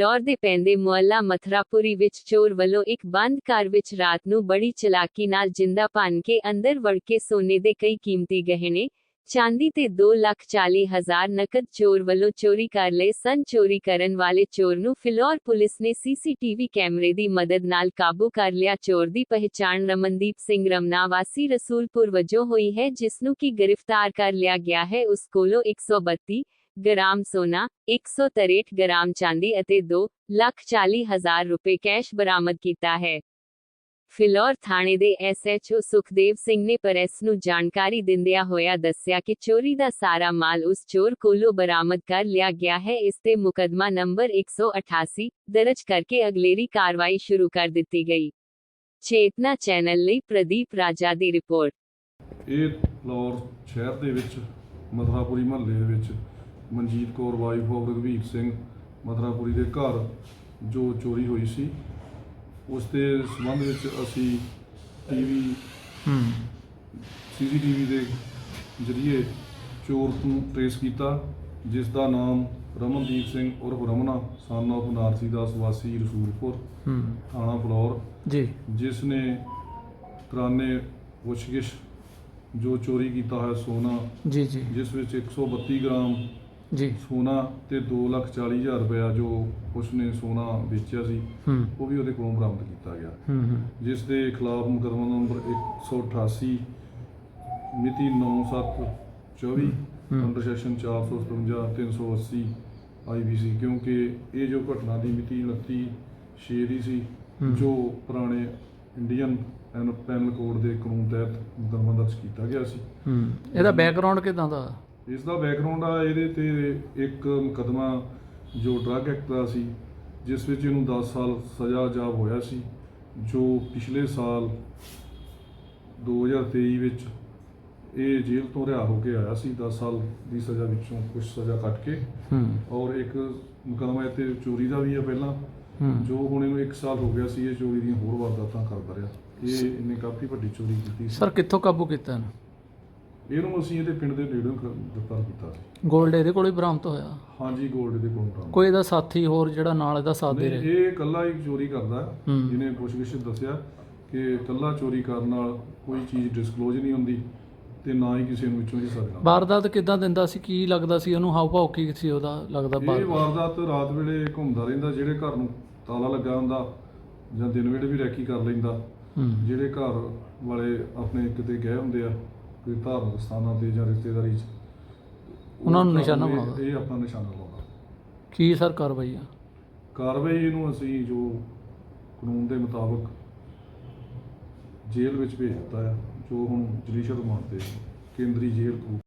ਫਿਲੌਰ ਦੇ ਪੈਂਦੇ ਮੁਹੱਲਾ ਮਥਰਾਪੁਰੀ ਵਿੱਚ ਚੋਰ ਵੱਲੋਂ ਇੱਕ ਬੰਦ ਘਰ ਵਿੱਚ ਰਾਤ ਨੂੰ ਬੜੀ ਚਲਾਕੀ ਨਾਲ ਜਿੰਦਾ ਭੰਨ ਕੇ ਅੰਦਰ ਵੜ ਕੇ ਸੋਨੇ ਦੇ ਕਈ ਕੀਮਤੀ ਗਹਿਣੇ, ਚਾਂਦੀ ਤੇ 2 ਲੱਖ 40 ਹਜ਼ਾਰ ਨਕਦ ਚੋਰ ਵੱਲੋਂ ਚੋਰੀ ਕਰ ਲਏ। ਸਨ ਚੋਰੀ ਕਰਨ ਵਾਲੇ ਚੋਰ ਨੂੰ ਫਿਲੌਰ ਪੁਲਿਸ ਨੇ ਸੀਸੀਟੀਵੀ ਕੈਮਰੇ ਦੀ ਮਦਦ ਨਾਲ ਕਾਬੂ ਕਰ ਲਿਆ। ਚੋਰ ਦੀ ਪਹਿਚਾਣ ਰਮਨਦੀਪ ਸਿੰਘ ਰਮਨਾ ਵਾਸੀ ਰਸੂਲਪੁਰ ਵਜੋਂ ਹੋਈ ਹੈ, ਜਿਸ ਨੂੰ ਕੀ ਗ੍ਰਿਫਤਾਰ ਕਰ ਲਿਆ ਗਿਆ ਹੈ। ਉਸ ਕੋਲੋਂ 132 ਗ੍ਰਾਮ ਸੋਨਾ 163 ਗ੍ਰਾਮ ਚਾਂਦੀ ਅਤੇ 2 ਲੱਖ 40 ਹਜ਼ਾਰ ਰੁਪਏ ਕੈਸ਼ ਬਰਾਮਦ ਕੀਤਾ ਹੈ। ਫਿਲੌਰ ਥਾਣੇ ਦੇ ਐਸਐਚਓ ਸੁਖਦੇਵ ਸਿੰਘ ਨੇ ਪ੍ਰੈਸ ਨੂੰ ਜਾਣਕਾਰੀ ਦਿੰਦਿਆਂ ਹੋਇਆ ਦੱਸਿਆ ਕਿ ਚੋਰੀ ਦਾ ਸਾਰਾ ਮਾਲ ਉਸ ਚੋਰ ਕੋਲੋਂ ਬਰਾਮਦ ਕਰ ਲਿਆ ਗਿਆ ਹੈ। ਇਸ ਤੇ ਮੁਕਦਮਾ ਨੰਬਰ 188 ਦਰਜ ਕਰਕੇ ਅਗਲੇਰੀ ਕਾਰਵਾਈ ਸ਼ੁਰੂ ਕਰ ਦਿੱਤੀ ਗਈ। ਚੇਤਨਾ ਚੈਨਲ ਲਈ ਪ੍ਰਦੀਪ ਰਾਜਾ ਦੀ ਰਿਪੋਰਟ। ਇਹ ਫਲੌਰ ਸ਼ਹਿਰ ਦੇ ਵਿੱਚ ਮਥਰਾਪੁਰੀ ਮਹੱਲੇ ਦੇ ਵਿੱਚ ਮਨਜੀਤ ਕੌਰ ਵਾਈਫ ਆਫ ਰਘਵੀਰ ਸਿੰਘ ਮਥਰਾਪੁਰੀ ਦੇ ਘਰ ਜੋ ਚੋਰੀ ਹੋਈ ਸੀ ਉਸ ਦੇ ਸੰਬੰਧ ਵਿੱਚ ਅਸੀਂ ਟੀਵੀ ਹੂੰ। ਸੀਸੀਟੀਵੀ ਦੇ ਜ਼ਰੀਏ ਚੋਰ ਨੂੰ ਟ੍ਰੇਸ ਕੀਤਾ ਜਿਸ ਦਾ ਨਾਮ ਰਮਨਦੀਪ ਸਿੰਘ ਉਰਫ ਰਮਨਾ ਸਨ ਆਫ ਨਾਰਸੀ ਦਾਸ ਵਾਸੀ ਰਸੂਲਪੁਰ ਹੂੰ। ਥਾਣਾ ਫਲੌਰ ਜੀ। ਜਿਸ ਨੇ ਤਰਾਨੇ ਪੁੱਛਗਿਛ ਜੋ ਚੋਰੀ ਕੀਤਾ ਹੋਇਆ ਸੋਨਾ ਜੀ ਜੀ। ਜਿਸ ਵਿੱਚ 132 ਗ੍ਰਾਮ ਜੀ। ਸੋਨਾ ਤੇ 2,40,000 ਰੁਪਇਆ ਜੋ ਉਸਨੇ ਸੋਨਾ ਵੇਚਿਆ ਸੀ ਹੂੰ। ਉਹ ਵੀ ਉਹਦੇ ਕੋਲੋਂ ਬਰਾਮਦ ਕੀਤਾ ਗਿਆ। ਹੂੰ ਹੂੰ। ਜਿਸ ਦੇ ਖਿਲਾਫ ਮੁਕੱਦਮਾ ਨੰਬਰ 188 ਮਿਤੀ 9/7/24 ਹੂੰ। ਅੰਡਰ ਸੈਕਸ਼ਨ 457 380 ਆਈਬੀਸੀ ਕਿਉਂਕਿ ਇਹ ਜੋ ਘਟਨਾ ਦੀ ਮਿਤੀ 29/6 ਦੀ ਸੀ। ਜੋ ਪੁਰਾਣੇ ਇੰਡੀਅਨ ਪੈਨ- ਪੈਨਲ ਕੋਡ ਦੇ ਕਾਨੂੰਨ ਤਹਿਤ ਮੁਕੱਦਮਾ ਦਰਜ ਕੀਤਾ ਗਿਆ ਸੀ। ਹੂੰ। ਇਹਦਾ ਬੈਕਗ੍ਰਾਉਂਡ ਕਿਦਾਂ ਦਾ? ਇਸ ਦਾ ਬੈਕਗ੍ਰਾਉਂਡ ਆ ਇਹਦੇ ਤੇ ਇੱਕ ਮੁਕੱਦਮਾ ਜੋ ਡਰੱਗ ਐਕਟ ਦਾ ਸੀ ਜਿਸ ਵਿੱਚ ਇਹਨੂੰ 10 ਸਾਲ ਸਜ਼ਾ ਜਾਬ ਹੋਇਆ ਸੀ ਜੋ ਪਿਛਲੇ ਸਾਲ 2023 ਵਿੱਚ ਇਹ ਜੇਲ੍ਹ ਤੋਂ ਰਿਹਾ ਹੋ ਕੇ ਆਇਆ ਸੀ 10 ਸਾਲ ਦੀ ਸਜ਼ਾ ਵਿੱਚੋਂ ਕੁਝ ਸਜ਼ਾ ਕੱਟ ਕੇ। ਹੂੰ। ਔਰ ਇੱਕ ਮੁਕੱਦਮਾ ਇੱਥੇ ਚੋਰੀ ਦਾ ਵੀ ਹੈ ਪਹਿਲਾਂ। ਜੋ ਹੁਣ ਇਹਨੂੰ 1 ਸਾਲ ਹੋ ਗਿਆ ਸੀ ਇਹ ਚੋਰੀ ਦੀਆਂ ਹੋਰ ਵਾਰਦਾਤਾਂ ਕਰਦਾ ਰਿਹਾ। ਇਹ ਇਹਨੇ ਕਾਫੀ ਵੱਡੀ ਚੋਰੀ ਕੀਤੀ ਸੀ। ਸਰ ਕਿੱਥੋਂ ਕਾਬੂ ਕੀਤਾ ਇਹਨੂੰ? ਇਹਨੂੰ ਅਸੀਂ ਇਹਦੇ ਪਿੰਡ ਦੇ ਕ- ਗ੍ਰਿਫਤਾਰ ਕੀਤਾ ਸੀ। 골ਡ ਇਹਦੇ ਕੋਲ ਹੀ ਬਰਾਮਦ ਹੋਇਆ? ਹਾਂਜੀ 골ਡ ਦੇ ਕੋਲ ਕੋਈ ਇਹਦਾ ਸਾਥੀ ਹੋਰ ਜਿਹੜਾ ਨਾਲ ਇਹਦਾ ਸਾਥ ਦੇ ਰਿਹਾ? ਇਹ ਇਕੱਲਾ ਹੀ ਚੋਰੀ ਕਰਦਾ ਹੈ। ਹੂੰ। ਜਿਹਨੇ ਪੁੱਛਗਿੱਛ ਦੱਸਿਆ ਕਿ ਇਕੱਲਾ ਚੋਰੀ ਕਰਨ ਨਾਲ ਕੋਈ ਚੀਜ਼ ਡਿਸਕਲੋਜ਼ ਨਹੀਂ ਹੁੰਦੀ ਤੇ ਨਾ ਹੀ ਕਿਸੇ ਨੂੰ ਵਿੱਚੋਂ ਹਿੱਸਾ ਦੇਣਾ ਵਾਰਦਾਤ ਕਿਦਾਂ ਦਿੰਦਾ ਸੀ? ਕੀ ਲੱਗਦਾ ਸੀ ਉਹਨੂੰ? ਹਾਵ ਭਾਵ ਕੀ ਸੀ ਉਹਦਾ ਲੱਗਦਾ ਇਹ ਬਾਹਰ ਵਾਰਦਾਤ ਰਾਤ ਵੇਲੇ ਘੁੰਮਦਾ ਰਹਿੰਦਾ ਜਿਹੜੇ ਘਰ ਨੂੰ ਤਾਲਾ ਲੱਗਾ ਹੁੰਦਾ ਜਾਂ ਦਿਨ ਵੇਲੇ ਵੀ ਰੈਕੀ ਕਰ ਲੈਂਦਾ। ਹੂੰ। ਜਿਹੜੇ ਘਰ ਵਾਲੇ ਆਪਣੇ ਕਿਤੇ ਗਏ ਹੁੰਦੇ ਆ ਕੋਈ ਧਾਰਮਿਕ ਸਥਾਨਾਂ ਤੇ ਜਾਂ ਰਿਸ਼ਤੇਦਾਰੀ 'ਚ ਉਹ ਉਹਨਾਂ ਨੂੰ ਨਿਸ਼ਾਨਾ ਇਹ- ਬਣਾਉਂਦਾ। ਇਹ ਆਪਣਾ ਨਿਸ਼ਾਨਾ ਲਾਉਂਦਾ ਕੀ ਸਰ ਕਾਰਵਾਈ ਆ ਕਾਰਵਾਈ ਇਹਨੂੰ ਅਸੀਂ ਜੋ ਕਾਨੂੰਨ ਦੇ ਮੁਤਾਬਕ ਜੇਲ੍ਹ ਵਿੱਚ ਭੇਜ ਦਿੱਤਾ ਹੈ ਜੋ ਹੁਣ ਜੁਡੀਸ਼ੀਅਲ ਰਿਮਾਂਡ ਤੇ ਕੇਂਦਰੀ ਜੇਲ੍ਹ ਕੋਲ